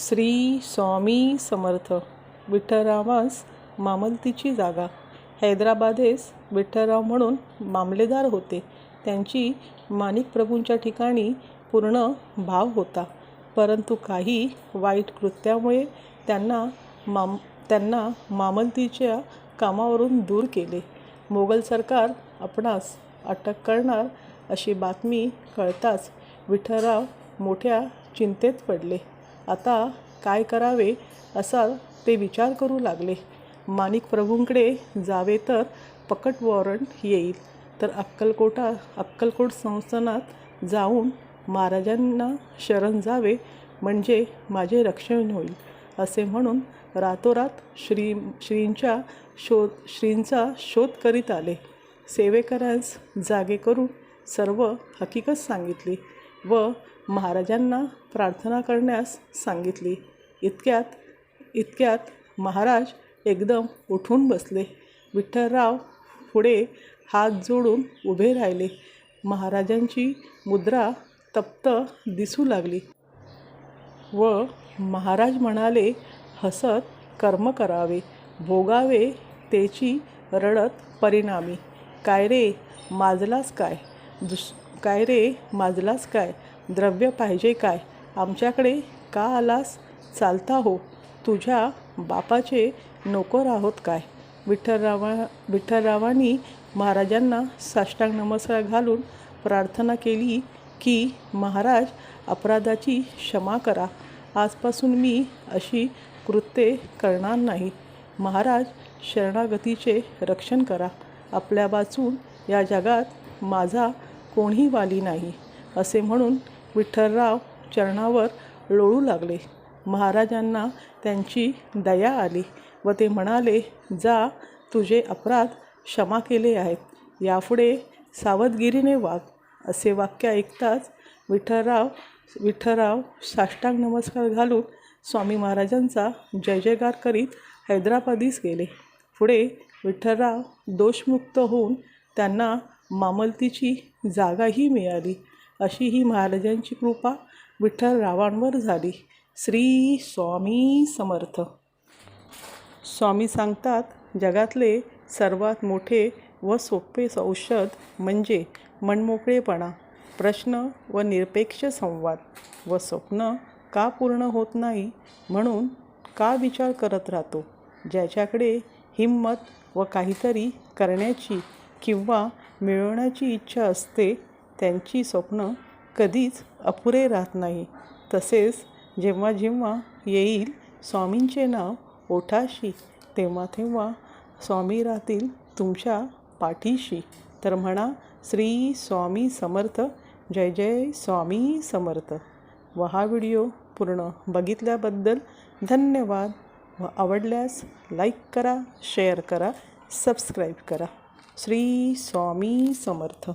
श्री स्वामी समर्थ. विठ्ठलरावांस मामलतीची जागा. हैदराबादेस विठ्ठलराव म्हणून मामलेदार होते. त्यांची माणिकप्रभूंच्या ठिकाणी पूर्ण भाव होता. परंतु काही वाईट कृत्यामुळे त्यांना माम त्यांना मामलतीच्या कामावरून दूर केले. मोगल सरकार आपणास अटक करणार अशी बातमी कळताच विठ्ठलराव मोठ्या चिंतेत पडले. आता काय करावे असा ते विचार करू लागले. माणिक प्रभूंकडे जावे तर पकट वॉरंट येईल. तर अक्कलकोटा अक्कलकोट संस्थानात जाऊन महाराजांना शरण जावे म्हणजे माझे रक्षण होईल असे म्हणून रातोरात श्री श्रींच्या शोध श्रींचा शोध करीत आले. सेवेकरांस जागे करून सर्व हकीकत सांगितली. व महाराजांना प्रार्थना करण्यास सांगितली. इतक्यात इतक्यात महाराज एकदम उठून बसले. विठ्ठलराव पुढे हात जोडून उभे राहिले. महाराजांची मुद्रा तप्त दिसू लागली व महाराज म्हणाले हसत कर्म करावे. भोगावे त्याची रडत परिणामी. काय रे? माजलास काय? दुस काय रे? माजलास काय? द्रव्य पाहिजे काय? आमच्याकडे का आलास? चालता हो. तुझ्या बापाचे नोकर आहोत काय? विठ्ठलरावा विठ्ठलरावांनी महाराजांना साष्टांग नमस्कार घालून प्रार्थना केली की महाराज अपराधाची क्षमा करा. आजपासून मी अशी कृत्ये करणार नाही. महाराज शरणागतीचे रक्षण करा. आपल्या वाचून या जगात माझा कोणी वाली नाही असे म्हणून विठ्ठलराव चरणावर लोळू लागले. महाराजांना त्यांची दया आली व ते म्हणाले जा तुझे अपराध क्षमा केले आहेत. यापुढे सावधगिरीने वाग. असे वाक्य ऐकताच विठ्ठलराव विठ्ठलराव साष्टांग नमस्कार घालून स्वामी महाराजांचा जय जयकार करीत हैदराबादीस गेले. पुढे विठ्ठलराव दोषमुक्त होऊन त्यांना मामलतीची जागाही मिळाली. अशी ही महाराजांची कृपा विठ्ठलरावांवर झाली. श्री स्वामी समर्थ. स्वामी सांगतात जगातले सर्वात मोठे व सोपे औषध म्हणजे मनमोकळेपणा प्रश्न व निरपेक्ष संवाद व स्वप्न का पूर्ण होत नाही म्हणून का विचार करत राहतो? ज्याच्याकडे हिंमत व काहीतरी करण्याची किंवा मिळवण्याची इच्छा असते त्यांची स्वप्न कधीच अपुरे राहत नाही. तसेच जेव्हा जेव्हा येईल स्वामींचे नाव ओठाशी तेव्हा तेव्हा स्वामी राहतील तुमच्या पाठीशी. तर म्हणा श्री स्वामी समर्थ जय जय स्वामी समर्थ. व हा व्हिडिओ पूर्ण बघितल्याबद्दल धन्यवाद. व आवडल्यास लाईक करा शेअर करा सबस्क्राईब करा. श्री स्वामी समर्थ.